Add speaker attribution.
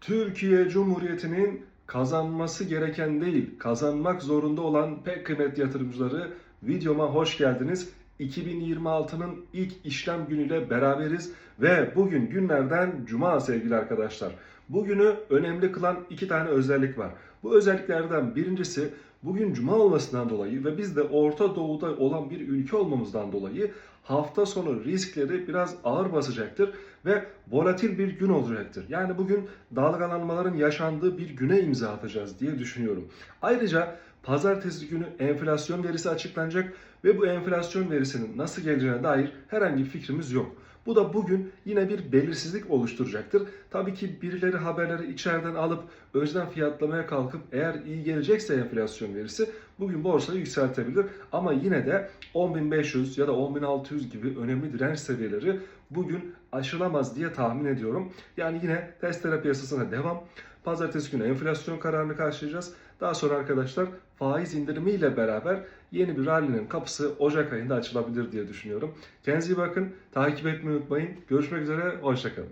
Speaker 1: Türkiye Cumhuriyeti'nin kazanması gereken değil, kazanmak zorunda olan pek kıymetli yatırımcıları videoma hoş geldiniz. 2026'nın ilk işlem günüyle beraberiz ve bugün günlerden cuma sevgili arkadaşlar. Bugünü önemli kılan iki tane özellik var. Bu özelliklerden birincisi bugün cuma olmasından dolayı ve biz de Orta Doğu'da olan bir ülke olmamızdan dolayı hafta sonu riskleri biraz ağır basacaktır ve volatil bir gün olacaktır. Yani bugün dalgalanmaların yaşandığı bir güne imza atacağız diye düşünüyorum. Ayrıca pazartesi günü enflasyon verisi açıklanacak ve bu enflasyon verisinin nasıl geleceğine dair herhangi bir fikrimiz yok. Bu da bugün yine bir belirsizlik oluşturacaktır. Tabii ki birileri haberleri içeriden alıp önceden fiyatlamaya kalkıp eğer iyi gelecekse enflasyon verisi bugün borsayı yükseltebilir. Ama yine de 10.500 ya da 10.600 gibi önemli direnç seviyeleri bugün aşılamaz diye tahmin ediyorum. Yani yine testere piyasasına devam. Pazartesi günü enflasyon kararını karşılayacağız. Daha sonra arkadaşlar faiz indirimiyle beraber yeni bir rally'nin kapısı Ocak ayında açılabilir diye düşünüyorum. Kendinize iyi bakın. Takip etmeyi unutmayın. Görüşmek üzere. Hoşçakalın.